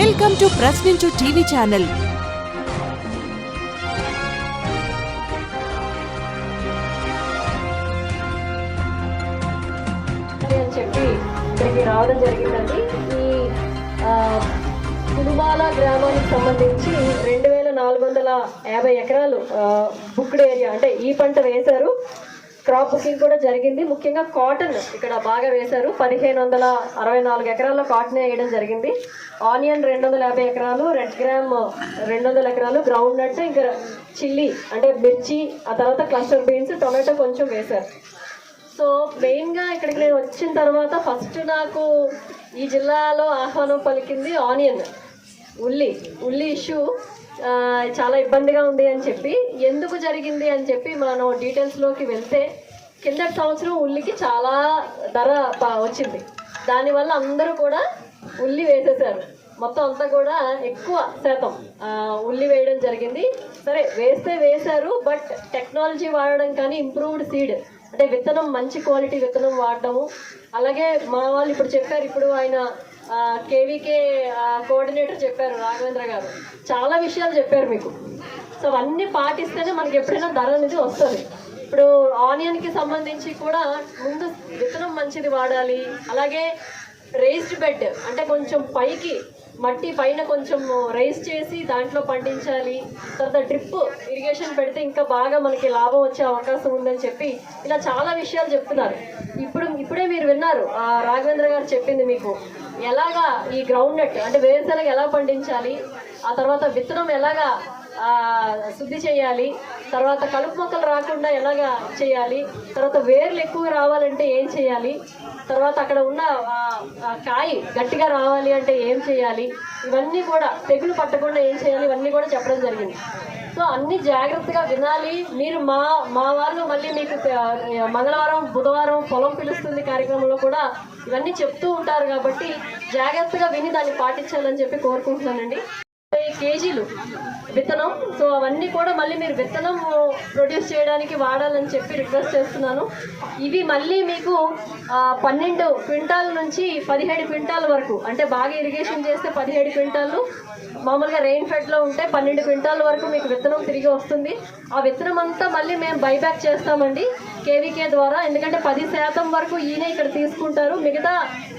Welcome to Prashninchu TV channel అని చెప్పి ఇక్కడికి రావడం జరిగిందండి. ఈ ఆ, గ్రామానికి సంబంధించి రెండు వేల నాలుగు వందల యాభై ఎకరాలు బుక్డ్ ఏరియా అంటే ఈ పంట వేశారు. క్రాప్ బుకింగ్ కూడా జరిగింది. ముఖ్యంగా కాటన్ ఇక్కడ బాగా వేశారు. పదిహేను వందల అరవై నాలుగు ఎకరాల్లో కాటన్ వేయడం జరిగింది. ఆనియన్ రెండు వందల యాభై ఎకరాలు రెడ్ గ్రామ్ రెండు వందల ఎకరాలు గ్రౌండ్ నట్ ఇంకా చిల్లీ అంటే మిర్చి ఆ తర్వాత క్లస్టర్ బీన్స్ టొమాటో కొంచెం వేశారు. సో మెయిన్గా ఇక్కడికి నేను వచ్చిన తర్వాత ఫస్ట్ నాకు ఈ జిల్లాలో ఆహ్వానం పలికింది ఆనియన్ ఉల్లి ఉల్లి ఇష్యూ చాలా ఇబ్బందిగా ఉంది అని చెప్పి ఎందుకు జరిగింది అని చెప్పి మనం డీటెయిల్స్లోకి వెళ్తే కిందటి సంవత్సరం ఉల్లికి చాలా ధర వచ్చింది. దానివల్ల అందరూ కూడా ఉల్లి వేసేసారు. మొత్తం అంతా కూడా ఎక్కువ శాతం ఉల్లి వేయడం జరిగింది. సరే వేస్తే వేశారు బట్ టెక్నాలజీ వాడడం కానీ ఇంప్రూవ్డ్ సీడ్ అంటే విత్తనం మంచి క్వాలిటీ విత్తనం వాడటము అలాగే మా వాళ్ళు ఇప్పుడు చెప్పారు ఇప్పుడు ఆయన కేవీకే కోఆర్డినేటర్ చెప్పారు రాఘవేంద్ర గారు. చాలా విషయాలు చెప్పారు మీకు. సో అవన్నీ పాటిస్తేనే మనకి ఎప్పుడైనా ధర అనేది వస్తుంది. ఇప్పుడు ఆనియన్కి సంబంధించి కూడా ముందు విత్తనం మంచిది వాడాలి. అలాగే రేస్డ్ బెడ్ అంటే కొంచెం పైకి మట్టి పైన కొంచెం రైస్ చేసి దాంట్లో పండించాలి. తర్వాత డ్రిప్ ఇరిగేషన్ పెడితే ఇంకా బాగా మనకి లాభం వచ్చే అవకాశం ఉందని చెప్పి ఇలా చాలా విషయాలు చెప్తున్నారు. ఇప్పుడు ఇప్పుడే మీరు విన్నారు రాఘవేంద్ర గారు చెప్పింది మీకు. ఎలాగా ఈ గ్రౌండ్ నట్ అంటే వేరుశనగ ఎలా పండించాలి? ఆ తర్వాత విత్తనం ఎలాగా శుద్ధి చేయాలి? తర్వాత కలుపు మొక్కలు రాకుండా ఎలాగా చేయాలి? తర్వాత వేర్లు ఎక్కువ రావాలంటే ఏం చేయాలి? తర్వాత అక్కడ ఉన్న కాయ గట్టిగా రావాలి అంటే ఏం చేయాలి? ఇవన్నీ కూడా తెగులు పట్టకుండా ఏం చేయాలి? ఇవన్నీ కూడా చెప్పడం జరిగింది. సో అన్ని జాగ్రత్తగా వినాలి. మీరు మా మా వాళ్ళు మళ్ళీ మీకు మంగళవారం బుధవారం పొలం పిలుస్తుంది కార్యక్రమంలో కూడా ఇవన్నీ చెప్తూ ఉంటారు కాబట్టి జాగ్రత్తగా విని దాన్ని పాటించాలని చెప్పి కోరుకుంటున్నానండి. కేజీలు. విత్తనం. సో అవన్నీ కూడా మళ్ళీ మీరు విత్తనం ప్రొడ్యూస్ చేయడానికి వాడాలని చెప్పి రిక్వెస్ట్ చేస్తున్నాను. ఇవి మళ్ళీ మీకు పన్నెండు క్వింటాల నుంచి పదిహేడు క్వింటాల వరకు అంటే బాగా ఇరిగేషన్ చేస్తే పదిహేడు క్వింటాలు మామూలుగా రెయిన్ ఫెడ్లో ఉంటే పన్నెండు క్వింటాల వరకు మీకు విత్తనం తిరిగి వస్తుంది. ఆ విత్తనం అంతా మళ్ళీ మేము బైబ్యాక్ చేస్తామండి. కేవీకే ద్వారా. ఎందుకంటే పది శాతం వరకు ఈయన ఇక్కడ తీసుకుంటారు. మిగతా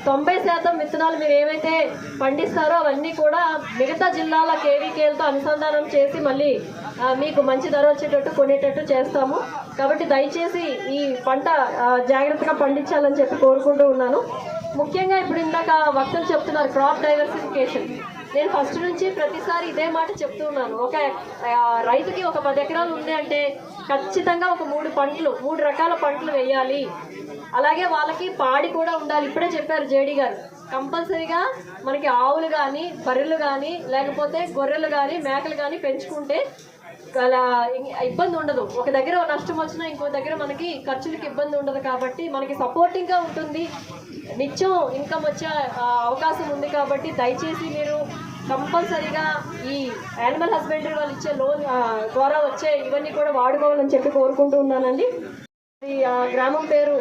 తొంభై శాతం విత్తనాలు మీరు ఏవైతే పండిస్తారో అవన్నీ కూడా మిగతా జిల్లాల కేవీకేలతో అనుసంధానం చేసి మళ్ళీ మీకు మంచి ధర వచ్చేటట్టు కొనేటట్టు చేస్తాము. కాబట్టి దయచేసి ఈ పంట జాగ్రత్తగా పండించాలని చెప్పి కోరుకుంటూ ఉన్నాను. ముఖ్యంగా ఇప్పుడు ఇందాక వక్తలు చెప్తున్నారు క్రాప్ డైవర్సిఫికేషన్ నేను ఫస్ట్ నుంచి ప్రతిసారి ఇదే మాట చెప్తున్నాను ఒక రైతుకి ఒక పది ఎకరాలు ఉంది అంటే ఖచ్చితంగా ఒక మూడు పంటలు మూడు రకాల పంటలు వేయాలి. అలాగే వాళ్ళకి పాడి కూడా ఉండాలి. ఇప్పుడే చెప్పారు జేడీ గారు. కంపల్సరీగా మనకి ఆవులు కానీ బర్రెలు కానీ లేకపోతే గొర్రెలు కానీ మేకలు కానీ పెంచుకుంటే అలా ఇబ్బంది ఉండదు. ఒక దగ్గర నష్టం వచ్చినా ఇంకో దగ్గర మనకి ఖర్చులకు ఇబ్బంది ఉండదు కాబట్టి మనకి సపోర్టింగ్గా ఉంటుంది. నిత్యం ఇన్కమ్ వచ్చే అవకాశం ఉంది కాబట్టి దయచేసి మీరు కంపల్సరీగా ఈ యానిమల్ హస్బెండరీ వాళ్ళు ఇచ్చే లోన్ ద్వారా వచ్చే ఇవన్నీ కూడా వాడుకోవాలని చెప్పి కోరుకుంటూ ఉన్నానండి. ఈ గ్రామం పేరు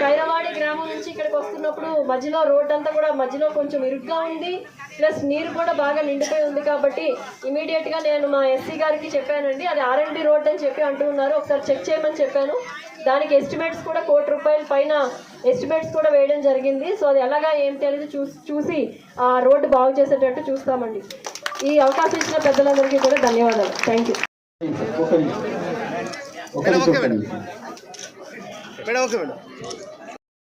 కైరవాడి గ్రామం నుంచి ఇక్కడికి వస్తున్నప్పుడు మధ్యలో రోడ్ అంతా కూడా మధ్యలో కొంచెం ఇరుగ్గా ఉంది. ప్లస్ నీరు కూడా బాగా నిండిపోయి ఉంది కాబట్టి ఇమీడియట్గా నేను మా ఎస్సీ గారికి చెప్పానండి అది ఆర్ఎండి రోడ్ అని చెప్పి అంటూ ఉన్నారు. ఒకసారి చెక్ చేయమని చెప్పాను. దానికి ఎస్టిమేట్స్ కూడా కోటి రూపాయల పైన ఎస్టిమేట్స్ కూడా వేయడం జరిగింది. సో అది ఎలాగా ఏం తెలియదు. చూసి చూసి ఆ రోడ్డు బాగు చేసేటట్టు చూస్తామండి. ఈ అవకాశం ఇచ్చిన పెద్దలందరికీ కూడా ధన్యవాదాలు. Thank you okay madam.